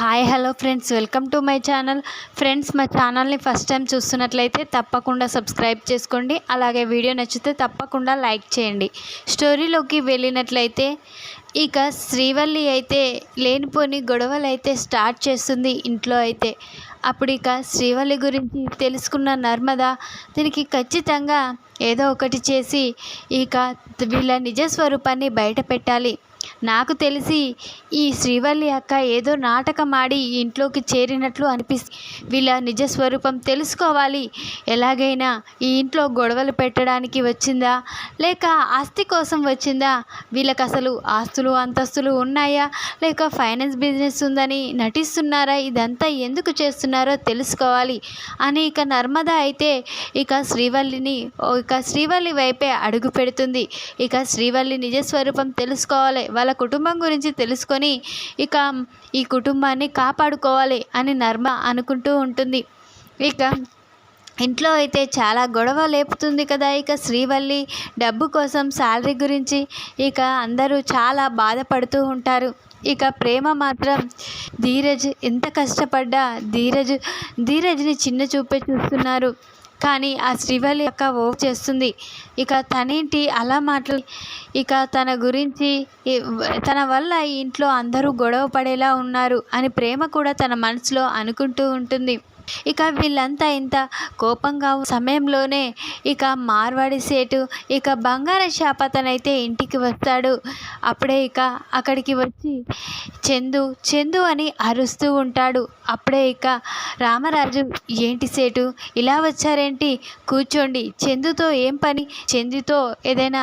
Hi hello friends. Welcome to my channel. Friends మా ఛానల్ని first time చూస్తున్నట్లయితే తప్పకుండా సబ్స్క్రైబ్ చేసుకోండి. అలాగే వీడియో నచ్చితే తప్పకుండా లైక్ చేయండి. స్టోరీలోకి వెళ్ళినట్లయితే ఇక శ్రీవల్లి అయితే లేనిపోని గొడవలు అయితే స్టార్ట్ చేస్తుంది ఇంట్లో అయితే. అప్పుడు ఇక శ్రీవల్లి గురించి తెలుసుకున్న నర్మద దీనికి ఖచ్చితంగా ఏదో ఒకటి చేసి ఇక వీళ్ళ నిజ స్వరూపాన్ని బయట పెట్టాలి. నాకు తెలిసి ఈ శ్రీవల్లి అక్క ఏదో నాటకం ఆడి ఇంట్లోకి చేరినట్లు అనిపిస్తుంది వీళ్ళ నిజ స్వరూపం తెలుసుకోవాలి. ఎలాగైనా ఈ ఇంట్లో గొడవలు పెట్టడానికి వచ్చిందా? లేక ఆస్తి కోసం వచ్చిందా? వీళ్ళకి అసలు ఆస్తులు అంతస్తులు ఉన్నాయా? లేక ఫైనాన్స్ బిజినెస్ ఉందని నటిస్తున్నారా? ఇదంతా ఎందుకు చేస్తున్నారో తెలుసుకోవాలి. అని ఇక నర్మద అయితే ఇక శ్రీవల్లిని ఇక శ్రీవల్లి వైపే అడుగు పెడుతుంది. ఇక శ్రీవల్లి నిజస్వరూపం తెలుసుకోవాలి. వాళ్ళ కుటుంబం గురించి తెలుసుకొని ఇక ఈ కుటుంబాన్ని కాపాడుకోవాలి అని నర్మ అనుకుంటూ ఉంటుంది. ఇక ఇంట్లో అయితే చాలా గొడవ లేపుతుంది కదా ఇక శ్రీవల్లి డబ్బు కోసం శాలరీ గురించి ఇక అందరూ చాలా బాధపడుతూ ఉంటారు. ఇక ప్రేమ మాత్రం ధీరజ్ ఎంత కష్టపడ్డా ధీరజ్ ధీరజ్ని చిన్న చూపే చూస్తున్నారు. కానీ ఆ శ్రీవల్లి అక్క ఓ చేస్తుంది. ఇక తనేంటి అలా మాట్లా ఇక తన గురించి తన వల్ల ఈ ఇంట్లో అందరూ గొడవ పడేలా ఉన్నారు అని ప్రేమ కూడా తన మనసులో అనుకుంటూ ఉంటుంది. ఇక వీళ్ళంతా ఇంత కోపంగా సమయంలోనే ఇక మార్వాడి సేటు ఇక బంగార శాపతనైతే ఇంటికి వస్తాడు. అప్పుడే ఇక అక్కడికి వచ్చి చందు చందు అని అరుస్తూ ఉంటాడు. అప్పుడే ఇక రామరాజు ఏంటి సేటు ఇలా వచ్చారేంటి? కూర్చోండి. చందుతో ఏం పని? చందుతో ఏదైనా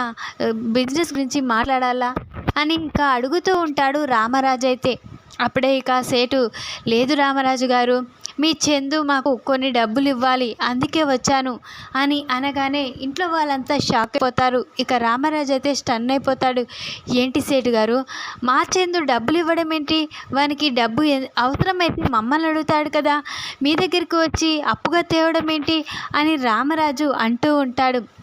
బిజినెస్ గురించి మాట్లాడాలా? అని ఇక అడుగుతూ ఉంటాడు రామరాజు అయితే అప్పుడే ఇక సేటు లేదు రామరాజు గారు మీ చందు మాకు కొన్ని డబ్బులు ఇవ్వాలి అందుకే వచ్చాను అని అనగానే ఇంట్లో వాళ్ళంతా షాక్ అయిపోతారు. ఇక రామరాజు అయితే స్టన్ అయిపోతాడు. ఏంటి సేటు గారు మా చందు డబ్బులు ఇవ్వడం ఏంటి? వానికి డబ్బు అవసరమైతే మమ్మల్ని అడుగుతాడు కదా మీ దగ్గరికి వచ్చి అప్పుగా తేవడం ఏంటి? అని రామరాజు అంటూ ఉంటాడు.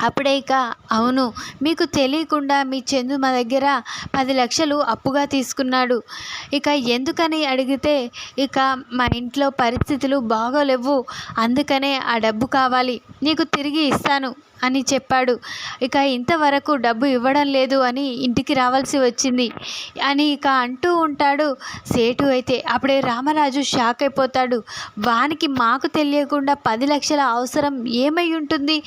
అప్పుడే ఇక అవును మీకు తెలియకుండా మీ చందు మా దగ్గర పది లక్షలు అప్పుగా తీసుకున్నాడు. ఇక ఎందుకని అడిగితే ఇక మా ఇంట్లో పరిస్థితులు బాగోలేవు అందుకనే ఆ డబ్బు కావాలి నీకు తిరిగి ఇస్తాను. అని చెప్పాడు. ఇక ఇంతవరకు డబ్బు ఇవ్వడం లేదు అని ఇంటికి రావాల్సి వచ్చింది. అని ఇక అంటూ ఉంటాడు. సేటు అయితే అప్పుడే రామరాజు షాక్ అయిపోతాడు. వానికి మాకు తెలియకుండా పది లక్షల అవసరం ఏమై ఉంటుంది?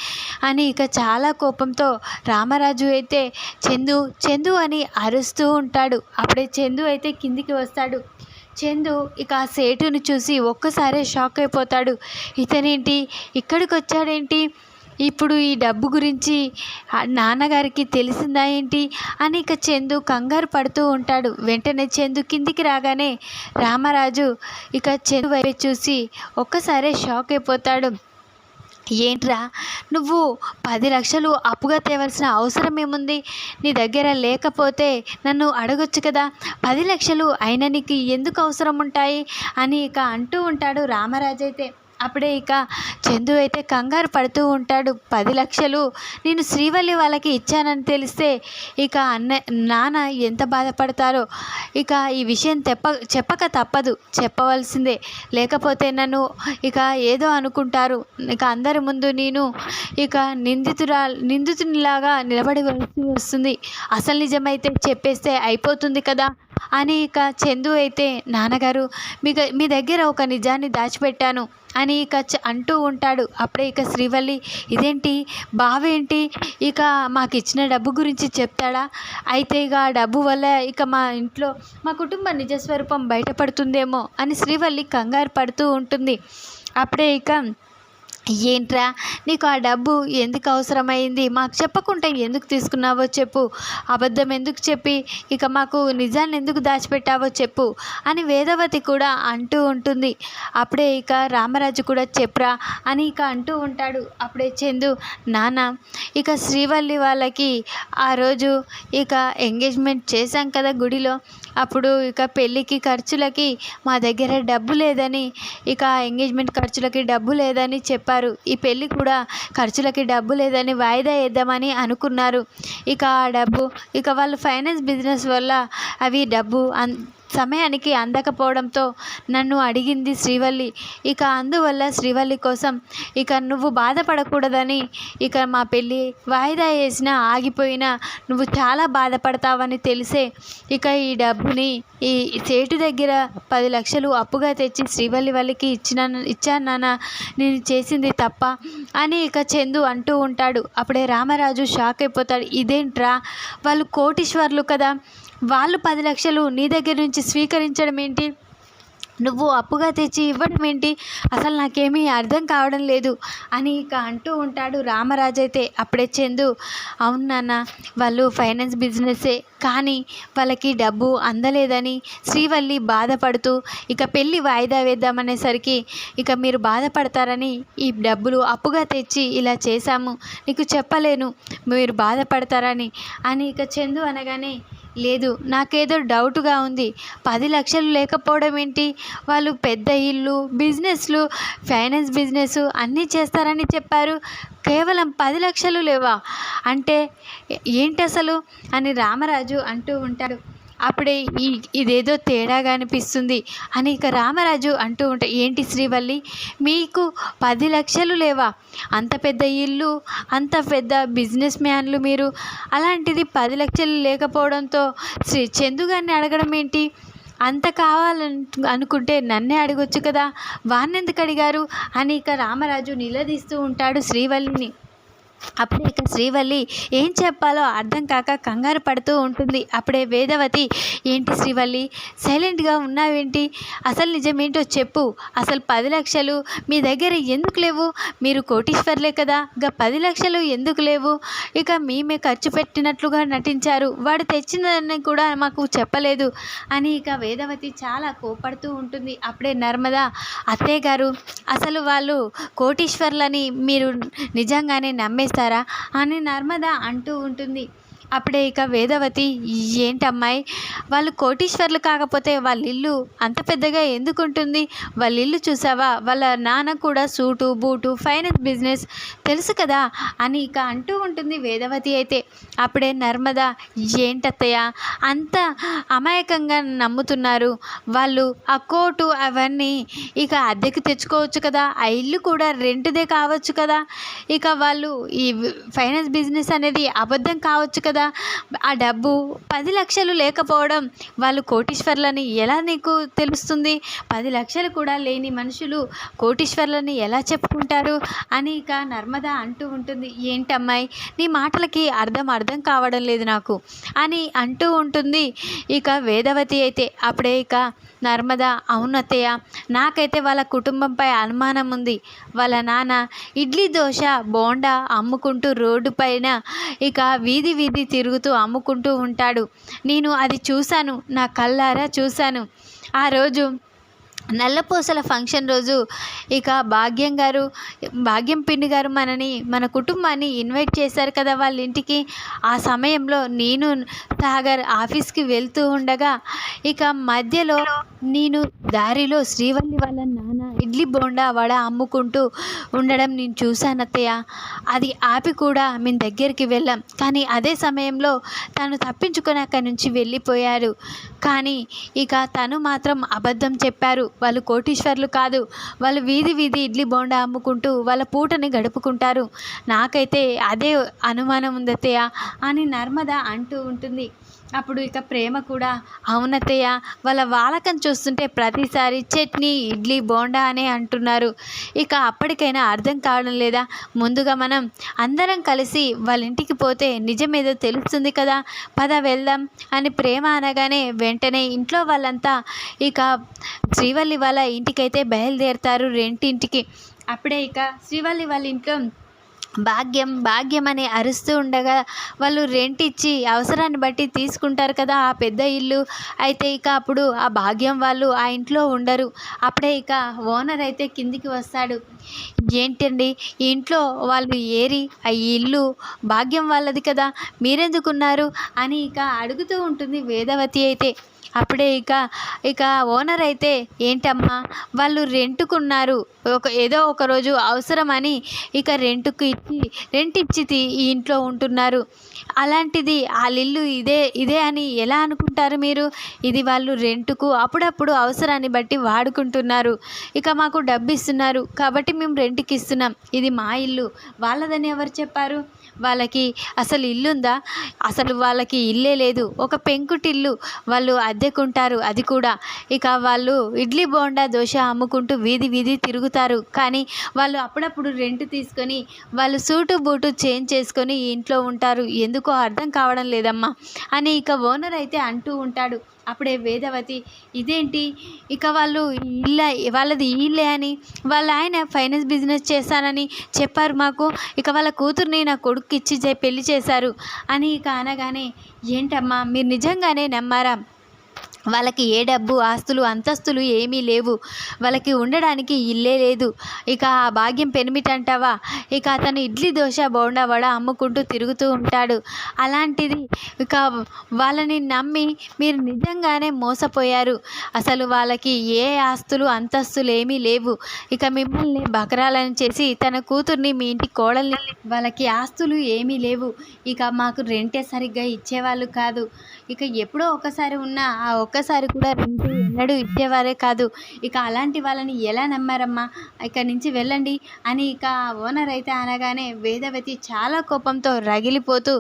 అని ఇక చాలా కోపంతో రామరాజు అయితే చందు చందు అని అరుస్తూ ఉంటాడు. అప్పుడే చందు అయితే కిందికి వస్తాడు. చందు ఇక ఆ సేటుని చూసి ఒక్కసారే షాక్ అయిపోతాడు. ఇతనేంటి? ఇక్కడికి వచ్చాడేంటి? ఇప్పుడు ఈ డబ్బు గురించి నాన్నగారికి తెలిసిందా ఏంటి? అని ఇక చందు కంగారు పడుతూ ఉంటాడు. వెంటనే చందు కిందికి రాగానే రామరాజు ఇక చందు వైపు చూసి ఒక్కసారే షాక్ అయిపోతాడు. ఏంట్రా నువ్వు పది లక్షలు అప్పుగా తేవలసిన అవసరం ఏముంది? నీ దగ్గర లేకపోతే నన్ను అడగొచ్చు కదా? పది లక్షలు అయినా నీకు ఎందుకు అవసరం ఉంటాయి? అని ఇక అంటూ ఉంటాడు రామరాజు అయితే అప్పుడే ఇక చందు అయితే కంగారు పడుతూ ఉంటాడు. పది లక్షలు నేను శ్రీవల్లి వాళ్ళకి ఇచ్చానని తెలిస్తే ఇక అన్న నాన్న ఎంత బాధపడతారో. ఇక ఈ విషయం తెప్ప చెప్పక తప్పదు. చెప్పవలసిందే. లేకపోతే నన్ను ఇక ఏదో అనుకుంటారు. ఇక అందరి ముందు నేను ఇక నిందితురా నిందితునిలాగా నిలబడవలసి వస్తుంది. అసలు నిజమైతే చెప్పేస్తే అయిపోతుంది కదా అని ఇక చందు అయితే నాన్నగారు మీ మీ దగ్గర ఒక నిజాన్ని దాచిపెట్టాను అని ఇక అంటూ ఉంటాడు. అప్పుడే ఇక శ్రీవల్లి ఇదేంటి? బావేంటి ఇక మాకు ఇచ్చిన డబ్బు గురించి చెప్తాడా? అయితే ఇక ఆ డబ్బు వల్ల ఇక మా ఇంట్లో మా కుటుంబ నిజస్వరూపం బయటపడుతుందేమో అని శ్రీవల్లి కంగారు పడుతూ ఉంటుంది. అప్పుడే ఇక ఏంట్రా? నీకు ఆ డబ్బు ఎందుకు అవసరమైంది? మాకు చెప్పకుండా ఎందుకు తీసుకున్నావో చెప్పు. అబద్ధం ఎందుకు చెప్పి? ఇక మాకు నిజాన్ని ఎందుకు దాచిపెట్టావో చెప్పు అని వేదవతి కూడా అంటూ ఉంటుంది. అప్పుడే ఇక రామరాజు కూడా చెప్పరా అని ఇక అంటూ ఉంటాడు. అప్పుడే చందు నాన్న ఇక శ్రీవల్లి వాళ్ళకి ఆ రోజు ఇక ఎంగేజ్మెంట్ చేశాం కదా గుడిలో. అప్పుడు ఇక పెళ్ళికి ఖర్చులకి మా దగ్గర డబ్బు లేదని ఇక ఎంగేజ్మెంట్ ఖర్చులకి డబ్బు లేదని చెప్పారు. ఈ పెళ్ళి కూడా ఖర్చులకి డబ్బు లేదని వాయిదా వేద్దామని అనుకున్నారు. ఇక ఆ డబ్బు ఇక వాళ్ళు ఫైనాన్స్ బిజినెస్ వల్ల అవి డబ్బు అన్ సమయానికి అందకపోవడంతో నన్ను అడిగింది శ్రీవల్లి. ఇక అందువల్ల శ్రీవల్లి కోసం ఇక నువ్వు బాధపడకూడదని ఇక మా పెళ్ళి వాయిదా వేసినా ఆగిపోయినా నువ్వు చాలా బాధపడతావని తెలిసే ఇక ఈ డబ్బుని ఈ చేటు దగ్గర పది లక్షలు అప్పుగా తెచ్చి శ్రీవల్లి వాళ్ళకి ఇచ్చిన ఇచ్చాను నాన్న నేను చేసింది తప్ప అని ఇక చందు అంటూ ఉంటాడు. అప్పుడే రామరాజు షాక్ అయిపోతాడు. ఇదేంట్రా? వాళ్ళు కోటీశ్వర్లు కదా. వాళ్ళు పది లక్షలు నీ దగ్గర నుంచి స్వీకరించడం ఏంటి? నువ్వు అప్పుగా తెచ్చి ఇవ్వడం ఏంటి? అసలు నాకేమీ అర్థం కావడం లేదు అని ఇక అంటూ ఉంటాడు రామరాజు అయితే. అప్పుడే చందు అవును నాన్న వాళ్ళు ఫైనాన్స్ బిజినెస్సే కానీ వాళ్ళకి డబ్బు అందలేదని శ్రీవల్లి బాధపడుతూ ఇక పెళ్ళి వాయిదా వేద్దామనేసరికి ఇక మీరు బాధపడతారని ఈ డబ్బులు అప్పుగా తెచ్చి ఇలా చేశాము నీకు చెప్పలేను మీరు బాధపడతారని అని ఇక చందు అనగానే లేదు నాకేదో డౌట్గా ఉంది. పది లక్షలు లేకపోవడం ఏంటి? వాళ్ళు పెద్ద ఇల్లు బిజినెస్లు ఫైనాన్స్ బిజినెస్ అన్నీ చేస్తారని చెప్పారు. కేవలం పది లక్షలు లేవా? అంటే ఏంటి అసలు అని రామరాజు అంటూ ఉంటాడు. అప్పుడే ఈ ఇదేదో తేడాగా అనిపిస్తుంది అని ఇక రామరాజు అంటూ ఉంటే ఏంటి శ్రీవల్లి? మీకు పది లక్షలు లేవా? అంత పెద్ద ఇల్లు అంత పెద్ద బిజినెస్ మ్యాన్లు మీరు. అలాంటిది పది లక్షలు లేకపోవడంతో శ్రీ చందు గారిని అడగడం ఏంటి? అంత కావాలని అనుకుంటే నన్నే అడగొచ్చు కదా? వాన్నెందుకు అడిగారు? అని ఇక రామరాజు నిలదీస్తూ ఉంటాడు శ్రీవల్లిని. అప్పుడే ఇక శ్రీవల్లి ఏం చెప్పాలో అర్థం కాక కంగారు పడుతూ ఉంటుంది. అప్పుడే వేదవతి ఏంటి శ్రీవల్లి సైలెంట్గా ఉన్నావేంటి? అసలు నిజమేంటో చెప్పు. అసలు పది లక్షలు మీ దగ్గర ఎందుకు లేవు? మీరు కోటీశ్వర్లే కదా. ఇక పది లక్షలు ఎందుకు లేవు? ఇక మేమే ఖర్చు పెట్టినట్లుగా నటించారు. వాడు తెచ్చినదని కూడా మాకు చెప్పలేదు అని ఇక వేదవతి చాలా కోపడుతూ ఉంటుంది. అప్పుడే నర్మదా అత్తయ్య గారు అసలు వాళ్ళు కోటీశ్వర్లని మీరు నిజంగానే చేస్తారా? అని నర్మద అంటూ ఉంటుంది. అప్పుడే ఇక వేదవతి ఏంటమ్మాయి వాళ్ళు కోటీశ్వర్లు కాకపోతే వాళ్ళ ఇల్లు అంత పెద్దగా ఎందుకుంటుంది? వాళ్ళ ఇల్లు చూసావా? వాళ్ళ నాన్న కూడా సూటు బూటు ఫైనాన్స్ బిజినెస్ తెలుసు కదా? అని ఇక అంటూ ఉంటుంది వేదవతి అయితే. అప్పుడే నర్మద ఏంటత్తయ్య అంత అమాయకంగా నమ్ముతున్నారు. వాళ్ళు ఆ కోటు అవన్నీ ఇక అద్దెకు తెచ్చుకోవచ్చు కదా? ఆ ఇల్లు కూడా రెంట్దే కావచ్చు కదా? ఇక వాళ్ళు ఈ ఫైనాన్స్ బిజినెస్ అనేది అబద్ధం కావచ్చు కదా? ఆ డబ్బు పది లక్షలు లేకపోవడం వాళ్ళు కోటీశ్వర్లని ఎలా నీకు తెలుస్తుంది? పది లక్షలు కూడా లేని మనుషులు కోటీశ్వర్లని ఎలా చెప్పుకుంటారు? అని ఇక నర్మద అంటూ ఉంటుంది. ఏంటమ్మాయి నీ మాటలకి అర్థం అర్థం కావడం లేదు నాకు అని అంటూ ఉంటుంది. ఇక వేదవతి అయితే అప్పుడే ఇక నర్మద అవునత్తయ్య నాకైతే వాళ్ళ కుటుంబంపై అనుమానం ఉంది. వాళ్ళ నాన్న ఇడ్లీ దోశ బోండా అమ్ముకుంటూ రోడ్డు పైన ఇక వీధి వీధి తిరుగుతూ అమ్ముకుంటూ ఉంటాడు. నేను అది చూశాను. నా కళ్ళారా చూశాను. ఆ రోజు నల్లపూసల ఫంక్షన్ రోజు ఇక భాగ్యం గారు భాగ్యం పిండి గారు మనని మన కుటుంబాన్ని ఇన్వైట్ చేశారు కదా వాళ్ళ ఇంటికి. ఆ సమయంలో నేను సాగర్ ఆఫీస్కి వెళ్తూ ఉండగా ఇక మధ్యలో నేను దారిలో శ్రీవల్లి వాళ్ళ నాన్న ఇడ్లీ బోండా వడ అమ్ముకుంటూ ఉండడం నేను చూశాను అత్తయ్య. అది ఆపి కూడా మేము దగ్గరికి వెళ్ళాం. కానీ అదే సమయంలో తను తప్పించుకొని అక్కడి నుంచి వెళ్ళిపోయారు. కానీ ఇక తను మాత్రం అబద్ధం చెప్పారు. వాళ్ళు కోటీశ్వర్లు కాదు. వాళ్ళు వీధి వీధి ఇడ్లీ బోండా అమ్ముకుంటూ వాళ్ళ పూటని గడుపుకుంటారు. నాకైతే అదే అనుమానం ఉంది అని నర్మద అంటూ ఉంటుంది. అప్పుడు ఇక ప్రేమ కూడా అవునతయ్య వాళ్ళ వాలకం చూస్తుంటే ప్రతిసారి చట్నీ ఇడ్లీ బోండా అనే అంటున్నారు. ఇక అప్పటికైనా అర్థం కావడం లేదా? ముందుగా మనం అందరం కలిసి వాళ్ళ ఇంటికి పోతే నిజమేదో తెలుస్తుంది కదా? పద వెళ్దాం అని ప్రేమ అనగానే వెంటనే ఇంట్లో వాళ్ళంతా ఇక శ్రీవల్లి వాళ్ళ ఇంటికైతే బయలుదేరుతారు రెంటింటికి. అప్పుడే ఇక శ్రీవల్లి వాళ్ళ ఇంట్లో భాగ్యం భాగ్యం అని అరుస్తూ ఉండగా వాళ్ళు రెంట్ ఇచ్చి అవసరాన్ని బట్టి తీసుకుంటారు కదా ఆ పెద్ద ఇల్లు. అయితే ఇక అప్పుడు ఆ భాగ్యం వాళ్ళు ఆ ఇంట్లో ఉండరు. అప్పుడే ఇక ఓనర్ అయితే కిందికి వస్తాడు. ఏంటండి? ఈ ఇంట్లో వాళ్ళు ఏరి ఆ ఇల్లు భాగ్యం వాళ్ళది కదా మీరెందుకున్నారు? అని ఇక అడుగుతూ ఉంటుంది వేదవతి అయితే. అప్పుడే ఇక ఇక ఓనర్ అయితే ఏంటమ్మా వాళ్ళు రెంట్కున్నారు. ఒక ఏదో ఒక రోజు అవసరమని ఇక రెంట్కు ఇచ్చి రెంట్ ఇచ్చి ఈ ఇంట్లో ఉంటున్నారు. అలాంటిది వాళ్ళిల్లు ఇదే ఇదే అని ఎలా అనుకుంటారు మీరు? ఇది వాళ్ళు రెంట్కు అప్పుడప్పుడు అవసరాన్ని బట్టి వాడుకుంటున్నారు. ఇక మాకు డబ్బు ఇస్తున్నారు కాబట్టి మేము రెంట్కి ఇస్తున్నాం. ఇది మా ఇల్లు. వాళ్ళదని ఎవరు చెప్పారు? వాళ్ళకి అసలు ఇల్లుందా? అసలు వాళ్ళకి ఇల్లే లేదు. ఒక పెంకుటిల్లు వాళ్ళు అద్దెకుంటారు. అది కూడా. ఇక వాళ్ళు ఇడ్లీ బోండా దోశ అమ్ముకుంటూ వీధి వీధి తిరుగుతారు. కానీ వాళ్ళు అప్పుడప్పుడు రెంట్ తీసుకొని వాళ్ళు సూటు బూటు చేంజ్ చేసుకొని ఇంట్లో ఉంటారు. ఎందుకు అర్థం కావడం లేదమ్మా అని ఇక ఓనర్ అయితే అంటూ ఉంటాడు. అప్పుడే వేదవతి ఇదేంటి? ఇక వాళ్ళు ఈ ఇల్ల వాళ్ళది ఇల్లే అని వాళ్ళ ఆయన ఫైనాన్స్ బిజినెస్ చేస్తానని చెప్పారు మాకు. ఇక వాళ్ళ కూతుర్ని నా కొడుకు ఇచ్చి చే- పెళ్ళి చేశారు అని ఇక అనగానే ఏంటమ్మా? మీరు నిజంగానే నమ్మారా? వాళ్ళకి ఏ డబ్బు ఆస్తులు అంతస్తులు ఏమీ లేవు. వాళ్ళకి ఉండడానికి ఇల్లే లేదు. ఇక ఆ భాగ్యం పెనిమిటంటావా? ఇక అతను ఇడ్లీ దోశ బోండా వడ అమ్ముకుంటూ తిరుగుతూ ఉంటాడు. అలాంటిది ఇక వాళ్ళని నమ్మి మీరు నిజంగానే మోసపోయారు. అసలు వాళ్ళకి ఏ ఆస్తులు అంతస్తులు ఏమీ లేవు. ఇక మిమ్మల్ని బకరాలను చేసి తన కూతుర్ని మీ ఇంటి కోడల్ని వాళ్ళకి ఆస్తులు ఏమీ లేవు. ఇక మాకు రెంటే సరిగ్గా ఇచ్చేవాళ్ళు కాదు. ఇక ఎప్పుడో ఒకసారి ఉన్న ఆ ఒక్కసారి కూడా రెంట్ ఎన్నడూ ఇచ్చేవారే కాదు. ఇక అలాంటి వాళ్ళని ఎలా నమ్మారమ్మా? ఇక నుంచి వెళ్ళండి అని ఇక ఓనర్ అయితే అనగానే వేదవతి చాలా కోపంతో రగిలిపోతూ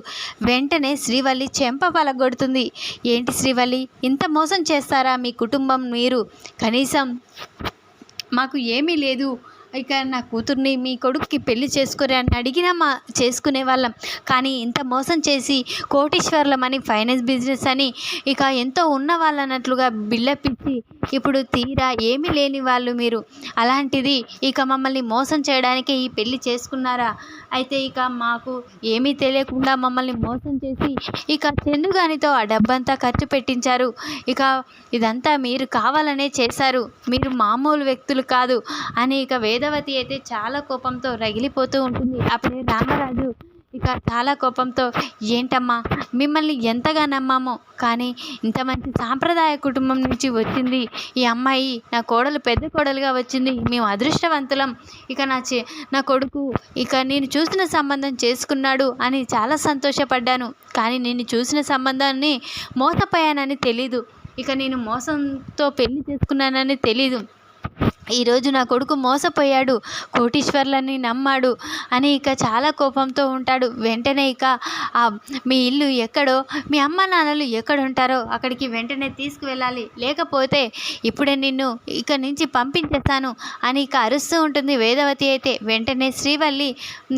వెంటనే శ్రీవల్లి చెంప పలగొడుతుంది. ఏంటి శ్రీవల్లి? ఇంత మోసం చేస్తారా మీ కుటుంబం మీరు? కనీసం మాకు ఏమీ లేదు. ఇక నా కూతుర్ని మీ కొడుక్కి పెళ్ళి చేసుకోరే అని అడిగినా మా చేసుకునే వాళ్ళం. కానీ ఇంత మోసం చేసి కోటీశ్వర్లమని ఫైనాన్స్ బిజినెస్ అని ఇక ఎంతో ఉన్న వాళ్ళన్నట్లుగా బిల్డప్ ఇచ్చి ఇప్పుడు తీరా ఏమీ లేని వాళ్ళు మీరు. అలాంటిది ఇక మమ్మల్ని మోసం చేయడానికే ఈ పెళ్ళి చేసుకున్నారా? అయితే ఇక మాకు ఏమీ తెలియకుండా మమ్మల్ని మోసం చేసి ఇక చెందుగానితో ఆ డబ్బంతా ఖర్చు పెట్టించారు. ఇక ఇదంతా మీరు కావాలనే చేశారు. మీరు మామూలు వ్యక్తులు కాదు అని ఇక వేదవతి అయితే చాలా కోపంతో రగిలిపోతూ ఉంటుంది. అప్పుడే రామరాజు ఇక చాలా కోపంతో ఏంటమ్మా మిమ్మల్ని ఎంతగా నమ్మామో కానీ ఇంత మంచి సాంప్రదాయ కుటుంబం నుంచి వచ్చింది. ఈ అమ్మాయి నా కోడలు పెద్ద కోడలుగా వచ్చింది. మేము అదృష్టవంతులం. ఇక నా చే నా కొడుకు ఇక నేను చూసిన సంబంధం చేసుకున్నాడు అని చాలా సంతోషపడ్డాను. కానీ నేను చూసిన సంబంధాన్ని మోసపోయానని తెలీదు. ఇక నేను మోసంతో పెళ్ళి చేసుకున్నానని తెలీదు. ఈరోజు నా కొడుకు మోసపోయాడు కోటీశ్వర్లని నమ్మాడు అని ఇక చాలా కోపంతో ఉంటాడు. వెంటనే ఇక మీ ఇల్లు ఎక్కడో మీ అమ్మ నాన్నలు ఎక్కడ ఉంటారో అక్కడికి వెంటనే తీసుకువెళ్ళాలి. లేకపోతే ఇప్పుడే నిన్ను ఇక నుంచి పంపించేస్తాను అని ఇక అరుస్తూ ఉంటుంది వేదవతి అయితే. వెంటనే శ్రీవల్లి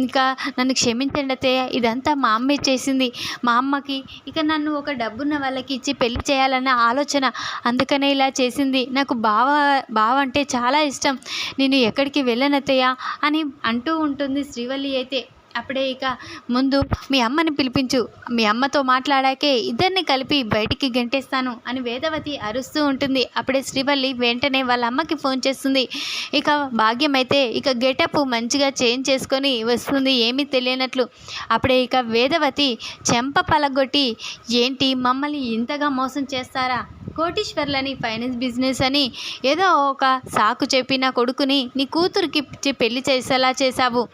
ఇంకా నన్ను క్షమించండి అత్తయ్య ఇదంతా మా అమ్మ చేసింది. మా అమ్మకి ఇక నన్ను ఒక డబ్బున్న వాళ్ళకి ఇచ్చి పెళ్ళి చేయాలన్న ఆలోచన అందుకనే ఇలా చేసింది. నాకు బావ బావ అంటే చాలా చాలా ఇష్టం. నేను ఎక్కడికి వెళ్ళనత్తయ్య? అని అంటూ ఉంటుంది శ్రీవల్లి అయితే. అప్పుడే ఇక ముందు మీ అమ్మని పిలిపించు. మీ అమ్మతో మాట్లాడాకే ఇద్దరిని కలిపి బయటికి గంటేస్తాను అని వేదవతి అరుస్తూ ఉంటుంది. అప్పుడే శ్రీవల్లి వెంటనే వాళ్ళ అమ్మకి ఫోన్ చేస్తుంది. ఇక భాగ్యం అయితే ఇక గెటప్ మంచిగా చేంజ్ చేసుకొని వస్తుంది ఏమీ తెలియనట్లు. అప్పుడే ఇక వేదవతి చెంప పలగొట్టి ఏంటి మమ్మల్ని ఇంతగా మోసం చేస్తారా? కోటీశ్వర్లని ఫైనాన్స్ బిజినెస్ అని ఏదో ఒక సాకు చెప్పి నా కొడుకుని నీ కూతురికి పెళ్ళి చేసేలా చేశావు.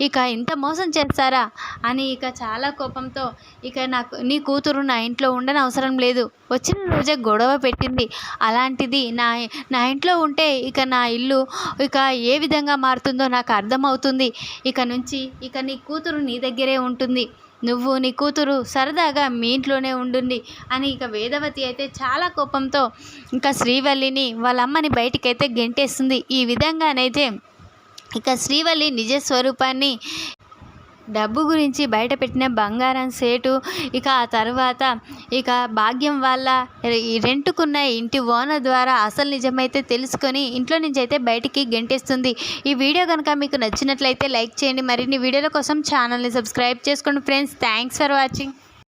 ఇక ఇంత మోసం చేస్తారా? అని ఇక చాలా కోపంతో ఇక నాకు నీ కూతురు నా ఇంట్లో ఉండని అవసరం లేదు. వచ్చిన రోజే గొడవ పెట్టింది. అలాంటిది నా నా ఇంట్లో ఉంటే ఇక నా ఇల్లు ఇక ఏ విధంగా మారుతుందో నాకు అర్థమవుతుంది. ఇక నుంచి ఇక నీ కూతురు నీ దగ్గరే ఉంటుంది. నువ్వు నీ కూతురు సరదాగా మీ ఇంట్లోనే ఉండుండి అని ఇక వేదవతి అయితే చాలా కోపంతో ఇంకా శ్రీవల్లిని వాళ్ళ అమ్మని బయటికైతే గెంటేస్తుంది. ఈ విధంగానైతే ఇక శ్రీవల్లి నిజ స్వరూపాన్ని డబ్బు గురించి బయటపెట్టిన బంగారం సేటు ఇక ఆ తర్వాత ఇక భాగ్యం వాళ్ళ ఈ రెంటుకున్న ఇంటి ఓనర్ ద్వారా అసలు నిజమైతే తెలుసుకొని ఇంట్లో నుంచి అయితే బయటికి గెంటేస్తుంది. ఈ వీడియో కనుక మీకు నచ్చినట్లయితే లైక్ చేయండి. మరిన్ని వీడియోల కోసం ఛానల్ని సబ్స్క్రైబ్ చేసుకోండి. Friends thanks for watching.